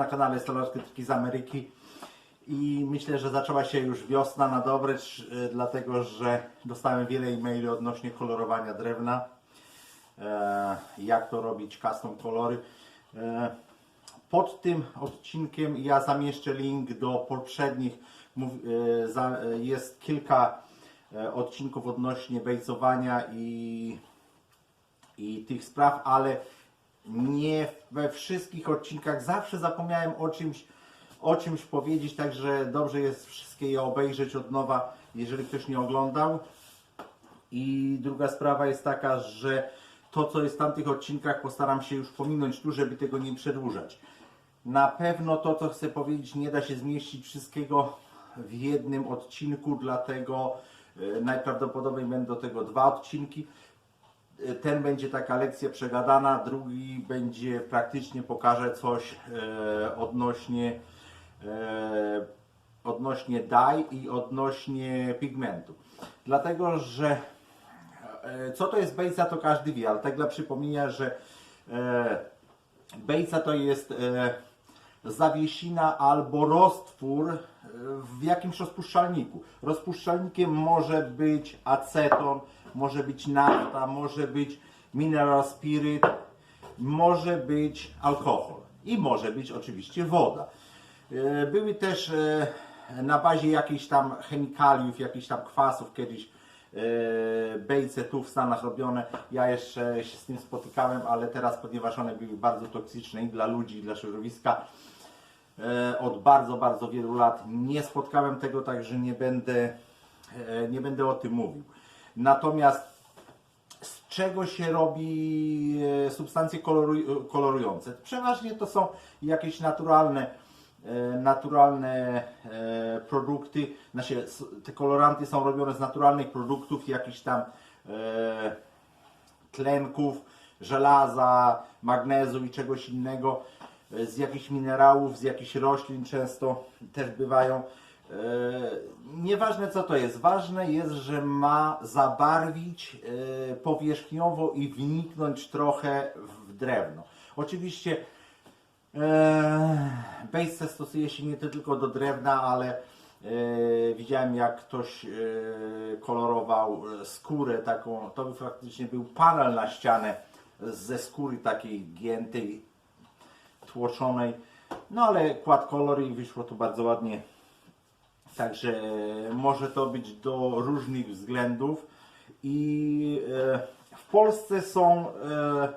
Na kanale Stolarskie Triki z Ameryki. I myślę, że zaczęła się już wiosna na dobre, trz- dlatego że dostałem wiele e-maili odnośnie kolorowania drewna, e, jak to robić, custom kolory. E, pod tym odcinkiem ja zamieszczę link do poprzednich, e, e, jest kilka e, odcinków odnośnie bejcowania i i tych spraw, ale nie we wszystkich odcinkach. Zawsze zapomniałem o czymś, o czymś powiedzieć, także dobrze jest wszystkie je obejrzeć od nowa, jeżeli ktoś nie oglądał. I druga sprawa jest taka, że to, co jest w tamtych odcinkach, postaram się już pominąć tu, żeby tego nie przedłużać. Na pewno to, co chcę powiedzieć, nie da się zmieścić wszystkiego w jednym odcinku, dlatego e, najprawdopodobniej będą do tego dwa odcinki. E, Ten będzie taka lekcja przegadana, drugi będzie praktycznie pokaże coś e, odnośnie e, odnośnie dye i odnośnie pigmentu. Dlatego, że e, co to jest bejca, to każdy wie, ale tak dla przypomnienia, że e, bejca to jest e, zawiesina albo roztwór e, w jakimś rozpuszczalniku. Rozpuszczalnikiem może być aceton, może być nafta, może być mineral spirit, może być alkohol i może być oczywiście woda. E, Były też e, na bazie jakichś tam chemikaliów, jakichś tam kwasów kiedyś e, bejce tu w Stanach robione. Ja jeszcze się z tym spotykałem, ale teraz, ponieważ one były bardzo toksyczne i dla ludzi, i dla środowiska, od bardzo, bardzo wielu lat nie spotkałem tego, także nie będę, nie będę o tym mówił. Natomiast z czego się robi e, substancje koloru, kolorujące? Przeważnie to są jakieś naturalne, e, naturalne e, produkty. Znaczy, te koloranty są robione z naturalnych produktów, jakichś tam e, tlenków, żelaza, magnezu i czegoś innego, e, z jakichś minerałów, z jakichś roślin często też bywają. E, Nieważne co to jest, ważne jest, że ma zabarwić e, powierzchniowo i wniknąć trochę w drewno. Oczywiście e, bejsce stosuje się nie tylko do drewna, ale widziałem jak ktoś kolorował skórę taką, to by faktycznie był panel na ścianę ze skóry takiej giętej, tłoczonej. No ale kładł kolor i wyszło to bardzo ładnie. Także może to być do różnych względów. I e, w Polsce są e,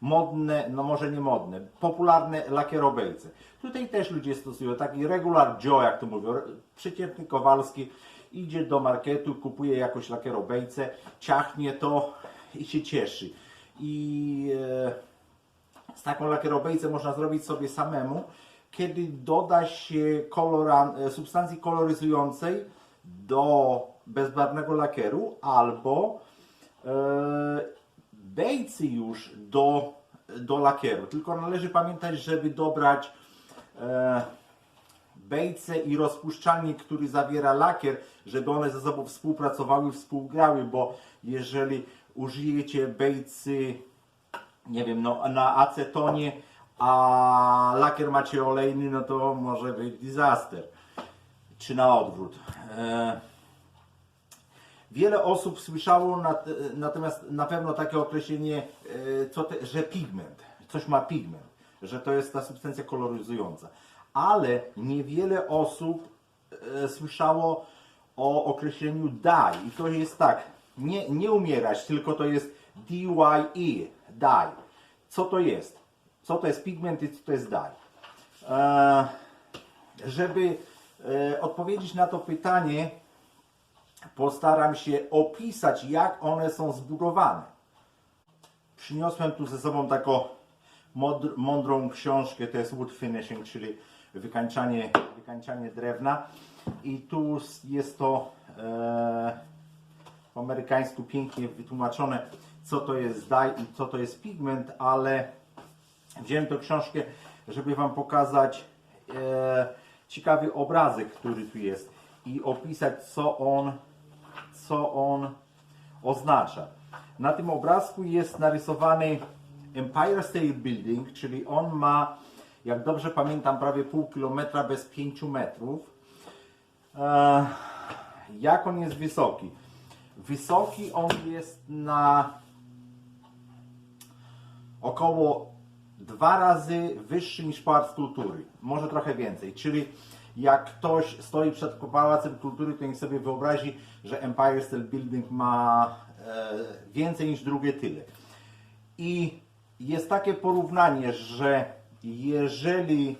modne, no może nie modne, popularne lakierobejce. Tutaj też ludzie stosują taki regular Joe, jak to mówią, przeciętny Kowalski idzie do marketu, kupuje jakąś lakierobejcę, ciachnie to i się cieszy. I e, z taką lakierobejcę można zrobić sobie samemu, kiedy doda się koloran, e, substancji koloryzującej do bezbarwnego lakieru albo e, bejcy już do, do lakieru. Tylko należy pamiętać, żeby dobrać e, bejce i rozpuszczalnik, który zawiera lakier, żeby one ze sobą współpracowały, współgrały, bo jeżeli użyjecie bejcy nie wiem, no, na acetonie, a lakier macie olejny, no to może być disaster. Czy na odwrót. E, Wiele osób słyszało nat, natomiast na pewno takie określenie, e, te, że pigment, coś ma pigment, że to jest ta substancja koloryzująca. Ale niewiele osób e, słyszało o określeniu dye i to jest tak, nie, nie umierać, tylko to jest DYE, dye. Co to jest? Co to jest pigment i co to jest dye? E, żeby e, odpowiedzieć na to pytanie, postaram się opisać, jak one są zbudowane. Przyniosłem tu ze sobą taką mądrą książkę, to jest wood finishing, czyli wykańczanie, wykańczanie drewna. I tu jest to e, po amerykańsku pięknie wytłumaczone, co to jest dye i co to jest pigment, ale wziąłem tę książkę, żeby Wam pokazać e, ciekawy obrazek, który tu jest i opisać, co on, co on oznacza. Na tym obrazku jest narysowany Empire State Building, czyli on ma jak dobrze pamiętam, prawie pół kilometra bez 5 metrów. E, jak on jest wysoki? Wysoki on jest na około dwa razy wyższy niż Pałac Kultury, może trochę więcej. Czyli jak ktoś stoi przed Pałacem Kultury, to niech sobie wyobrazi, że Empire State Building ma e, więcej niż drugie tyle. I jest takie porównanie, że jeżeli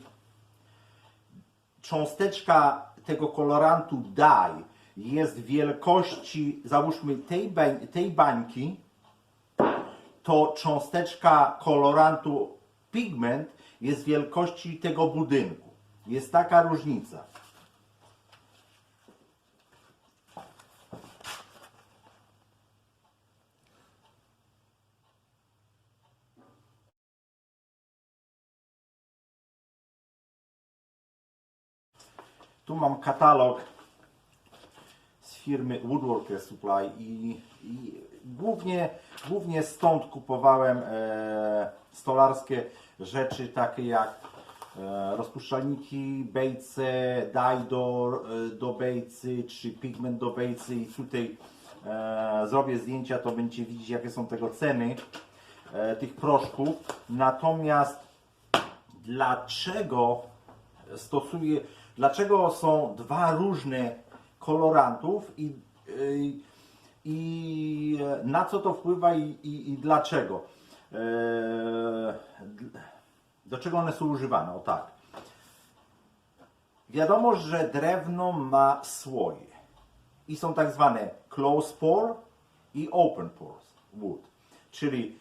cząsteczka tego kolorantu dye jest wielkości, załóżmy tej, bań, tej bańki, to cząsteczka kolorantu pigment jest wielkości tego budynku. Jest taka różnica. Tu mam katalog firmy Woodworker Supply i, i głównie, głównie stąd kupowałem e, stolarskie rzeczy takie jak e, rozpuszczalniki, bejce, dye do, e, do bejcy czy pigment do bejcy i tutaj e, zrobię zdjęcia, to będziecie widzieć jakie są tego ceny e, tych proszków. Natomiast dlaczego stosuję, dlaczego są dwa różne kolorantów i, i, i na co to wpływa i, i, i dlaczego. D- do czego one są używane? O tak. Wiadomo, że drewno ma słoje i są tak zwane close pore i open pores wood, czyli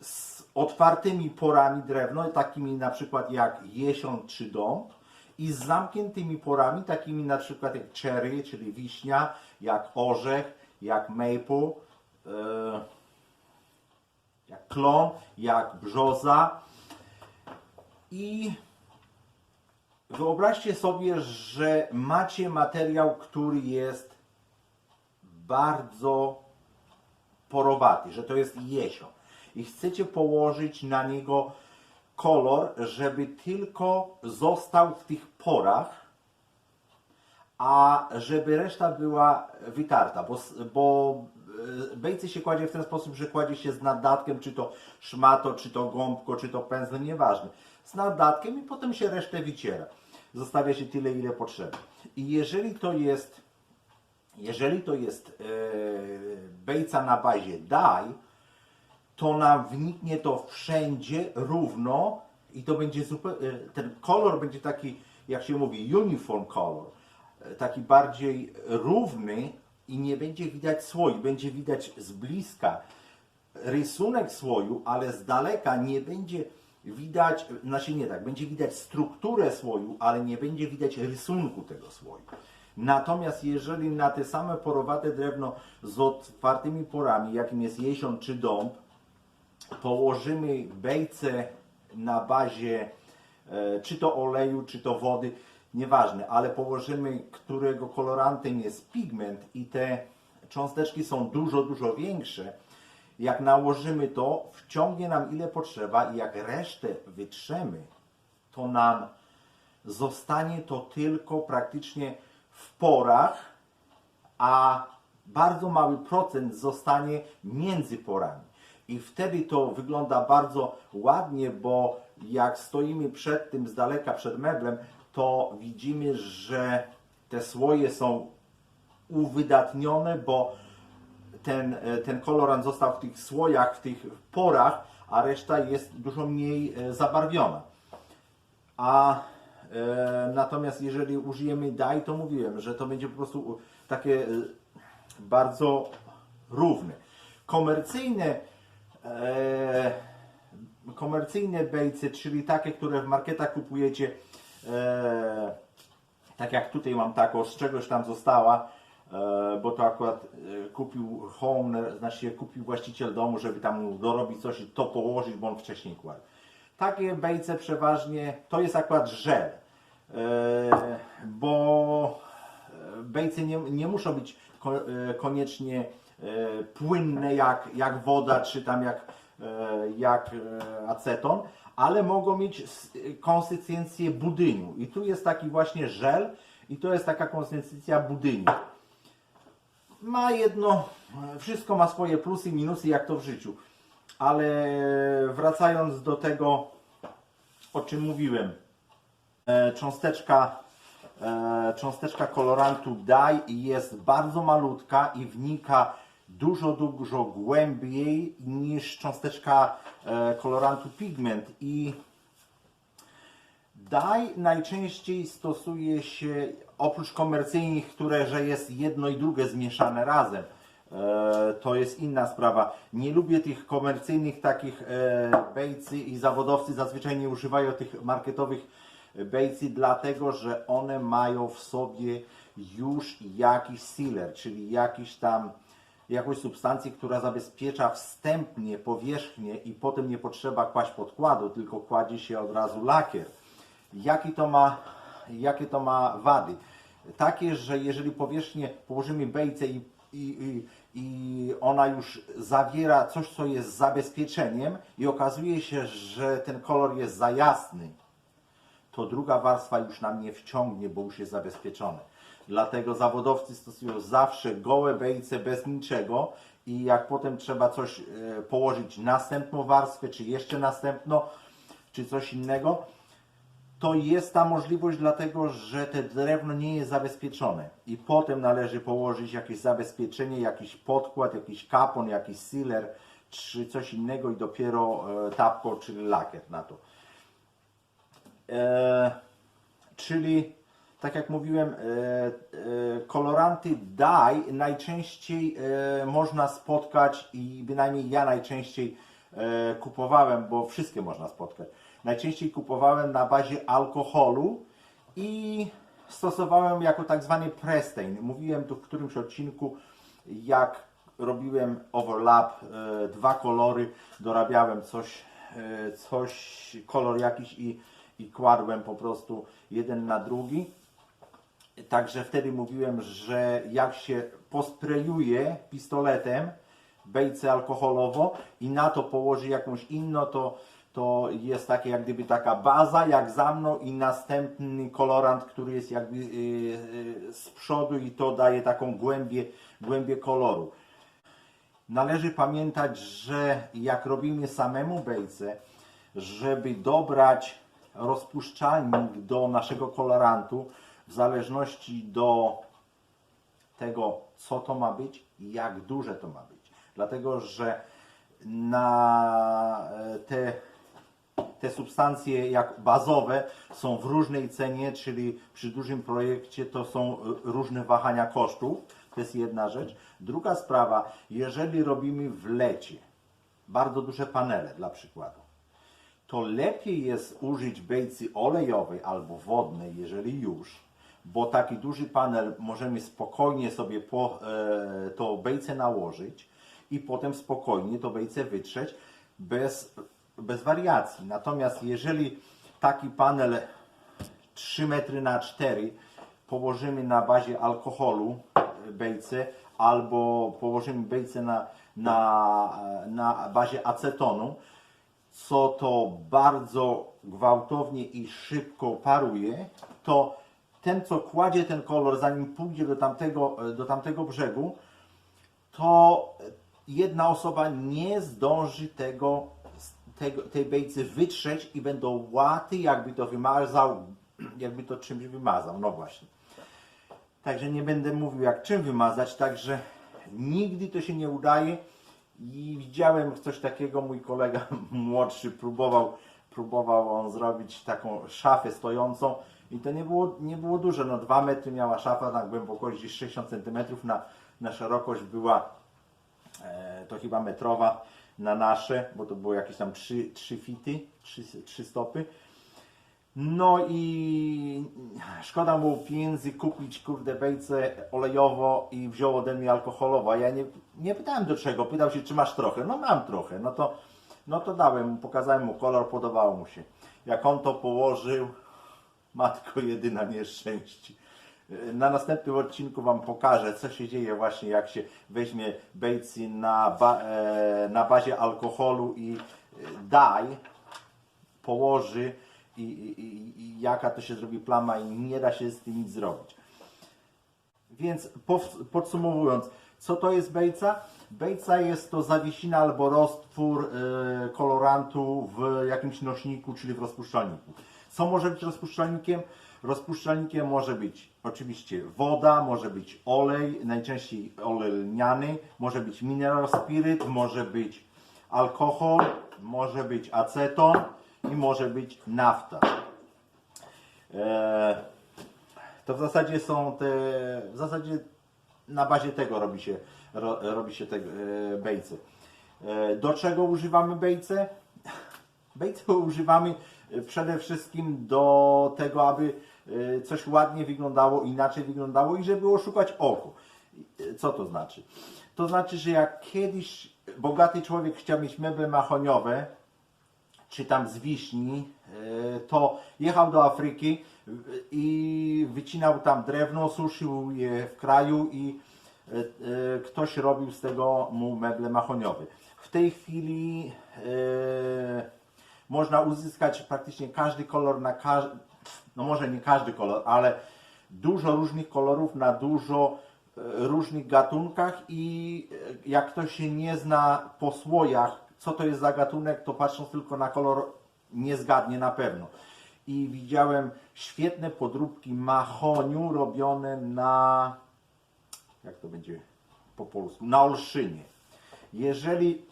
z otwartymi porami drewno, takimi na przykład jak jesion czy dąb i z zamkniętymi porami, takimi na przykład jak cherry, czyli wiśnia, jak orzech, jak maple, e, jak klon, jak brzoza. I wyobraźcie sobie, że macie materiał, który jest bardzo porowaty, że to jest jesion i chcecie położyć na niego kolor, żeby tylko został w tych porach, a żeby reszta była wytarta, bo, bo e, bejcy się kładzie w ten sposób, że kładzie się z naddatkiem, czy to szmato, czy to gąbko, czy to pędzlem, nieważne. Z naddatkiem i potem się resztę wyciera. Zostawia się tyle, ile potrzeba. I jeżeli to jest jeżeli to jest e, bejca na bazie dye, to nam wniknie to wszędzie równo i to będzie zupełnie, ten kolor będzie taki, jak się mówi, uniform color, e, taki bardziej równy i nie będzie widać słoi, będzie widać z bliska rysunek słoju, ale z daleka nie będzie widać, znaczy nie tak, będzie widać strukturę słoju, ale nie będzie widać rysunku tego słoju. Natomiast jeżeli na te same porowate drewno z otwartymi porami, jakim jest jesion czy dąb, położymy bejce na bazie e, czy to oleju, czy to wody, nieważne, ale położymy, którego kolorantem jest pigment i te cząsteczki są dużo, dużo większe, jak nałożymy to, wciągnie nam ile potrzeba i jak resztę wytrzemy, to nam zostanie to tylko praktycznie w porach, a bardzo mały procent zostanie między porami. I wtedy to wygląda bardzo ładnie, bo jak stoimy przed tym z daleka, przed meblem, to widzimy, że te słoje są uwydatnione, bo ten, e, ten kolorant został w tych słojach, w tych porach, a reszta jest dużo mniej e, zabarwiona. A e, natomiast jeżeli użyjemy dye, to mówiłem, że to będzie po prostu takie e, bardzo równe. Komercyjne e, komercyjne bejcy, czyli takie, które w marketach kupujecie, e, tak jak tutaj mam taką, z czegoś tam została, e, bo to akurat e, kupił homeowner, znaczy kupił właściciel domu, żeby tam dorobić coś i to położyć, bo on wcześniej kładł. Takie bejce przeważnie, to jest akurat żel, e, bo e, bejce nie, nie muszą być ko, e, koniecznie płynne jak, jak woda, czy tam jak, e, jak e, aceton, ale mogą mieć konsystencję budyniu. I tu jest taki właśnie żel i to jest taka konsystencja budyniu. Ma jedno, wszystko ma swoje plusy i minusy, jak to w życiu. Ale wracając do tego, o czym mówiłem, e, cząsteczka, e, cząsteczka kolorantu dye jest bardzo malutka i wnika dużo, dużo głębiej niż cząsteczka e, kolorantu pigment i Dye najczęściej stosuje się oprócz komercyjnych, które że jest jedno i drugie zmieszane razem. E, to jest inna sprawa. Nie lubię tych komercyjnych takich e, bejcy i zawodowcy zazwyczaj nie używają tych marketowych bejcy, dlatego że one mają w sobie już jakiś sealer, czyli jakiś tam jakąś substancję, która zabezpiecza wstępnie powierzchnię i potem nie potrzeba kłaść podkładu, tylko kładzie się od razu lakier. Jaki to ma, jakie to ma wady? Takie, że jeżeli powierzchnię położymy bejce i, i, i, i ona już zawiera coś, co jest zabezpieczeniem i okazuje się, że ten kolor jest za jasny, to druga warstwa już nam nie wciągnie, bo już jest zabezpieczone. Dlatego zawodowcy stosują zawsze gołe bejce bez niczego i jak potem trzeba coś e, położyć następną warstwę, czy jeszcze następną, czy coś innego, to jest ta możliwość dlatego, że te drewno nie jest zabezpieczone i potem należy położyć jakieś zabezpieczenie, jakiś podkład, jakiś kapon, jakiś sealer czy coś innego i dopiero e, tapko, czyli lakier na to. E, czyli tak jak mówiłem, e, e, koloranty dye najczęściej e, można spotkać i bynajmniej ja najczęściej kupowałem, bo wszystkie można spotkać. Najczęściej kupowałem na bazie alkoholu i stosowałem jako tak zwany prestain. Mówiłem tu w którymś odcinku, jak robiłem overlap, dwa kolory, dorabiałem coś, coś kolor jakiś i, i kładłem po prostu jeden na drugi. Także wtedy mówiłem, że jak się posprejuje pistoletem bejce alkoholowo i na to położy jakąś inną, to, to jest takie jak gdyby taka baza jak za mną i następny kolorant, który jest jakby yy, yy, z przodu i to daje taką głębię, głębię koloru. Należy pamiętać, że jak robimy samemu bejce, żeby dobrać rozpuszczalnik do naszego kolorantu, w zależności do tego, co to ma być i jak duże to ma być. Dlatego, że na e, te, te substancje jak bazowe są w różnej cenie, czyli przy dużym projekcie to są e, różne wahania kosztów. To jest jedna rzecz. Druga sprawa, jeżeli robimy w lecie bardzo duże panele dla przykładu, to lepiej jest użyć bejcy olejowej albo wodnej, jeżeli już, bo taki duży panel możemy spokojnie sobie po, e, to bejce nałożyć i potem spokojnie to bejce wytrzeć bez, bez wariacji. Natomiast jeżeli taki panel 3 metry na 4 położymy na bazie alkoholu e, bejce albo położymy bejce na, na, e, na bazie acetonu, co to bardzo gwałtownie i szybko paruje, to ten, co kładzie ten kolor, zanim pójdzie do tamtego, do tamtego brzegu, to jedna osoba nie zdąży tego, tego, tej bejcy wytrzeć i będą łaty, jakby to wymazał, jakby to czymś wymazał. No właśnie. Także nie będę mówił jak czym wymazać, także nigdy to się nie udaje. I widziałem coś takiego, mój kolega młodszy próbował, próbował on zrobić taką szafę stojącą i to nie było, nie było duże, no 2 metry miała szafa na głębokość gdzieś 60 cm, na, na szerokość była e, to chyba metrowa na nasze, bo to było jakieś tam 3, 3 fity, 3, 3 stopy. No i szkoda mu pieniędzy kupić kurde bejce olejowo i wziął ode mnie alkoholowo. A ja nie, nie pytałem do czego, pytał się czy masz trochę. No mam trochę, no to, no to dałem pokazałem mu kolor, podobało mu się. Jak on to położył, matko jedyna nieszczęście. Na następnym odcinku Wam pokażę, co się dzieje właśnie jak się weźmie bejcy na, ba, e, na bazie alkoholu i e, daj położy i, i, i, jaka to się zrobi plama i nie da się z tym nic zrobić. Więc podsumowując, co to jest bejca? Bejca jest to zawiesina albo roztwór e, kolorantu w jakimś nośniku, czyli w rozpuszczalniku. Co może być rozpuszczalnikiem? Rozpuszczalnikiem może być oczywiście woda, może być olej, najczęściej olej lniany, może być mineral spirit, może być alkohol, może być aceton i może być nafta. E, to w zasadzie są te, w zasadzie na bazie tego robi się, ro, robi się te e, bejce. E, do czego używamy bejce? Bejce używamy przede wszystkim do tego, aby e, coś ładnie wyglądało, inaczej wyglądało i żeby oszukać oko. E, Co to znaczy? To znaczy, że jak kiedyś bogaty człowiek chciał mieć meble mahoniowe, czy tam z wiśni, to jechał do Afryki i wycinał tam drewno, suszył je w kraju i ktoś robił z tego mu meble mahoniowe. W tej chwili można uzyskać praktycznie każdy kolor na każdy, no może nie każdy kolor, ale dużo różnych kolorów na dużo e, różnych gatunkach i e, jak ktoś się nie zna po słojach, co to jest za gatunek, to patrząc tylko na kolor nie zgadnie na pewno. I widziałem świetne podróbki mahoniu robione na jak to będzie po polsku, na olszynie. Jeżeli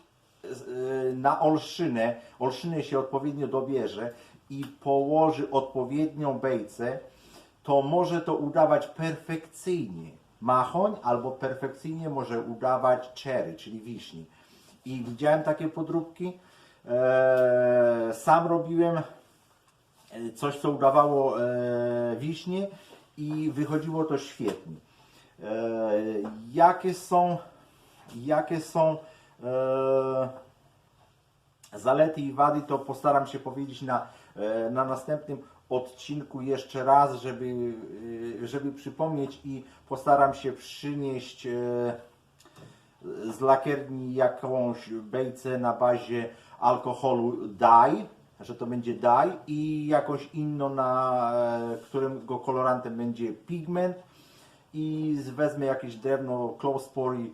na olszynę, olszynę się odpowiednio dobierze i położy odpowiednią bejcę, to może to udawać perfekcyjnie machoń, albo perfekcyjnie może udawać cherry, czyli wiśni. I widziałem takie podróbki. E, sam robiłem e, coś, co udawało e, wiśnie i wychodziło to świetnie. Jakie są, jakie są zalety i wady, to postaram się powiedzieć na, e, na następnym odcinku jeszcze raz, żeby, e, żeby przypomnieć i postaram się przynieść e, z lakierni jakąś bejcę na bazie alkoholu dye, że to będzie dye i jakąś inną, na e, którego kolorantem będzie pigment i wezmę jakieś drewno close pory,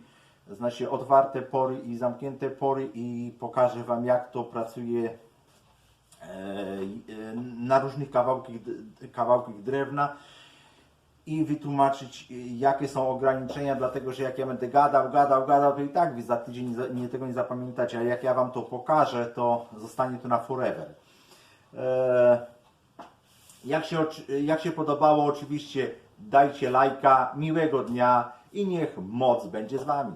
znaczy otwarte pory i zamknięte pory i pokażę Wam jak to pracuje e, e, na różnych kawałkach, kawałkach drewna i wytłumaczyć, jakie są ograniczenia, dlatego że jak ja będę gadał, gadał, gadał, to i tak za tydzień nie, tego nie zapamiętacie, a jak ja Wam to pokażę, to zostanie to na forever. E, jak, się, jak się podobało, oczywiście dajcie lajka, miłego dnia i niech moc będzie z Wami.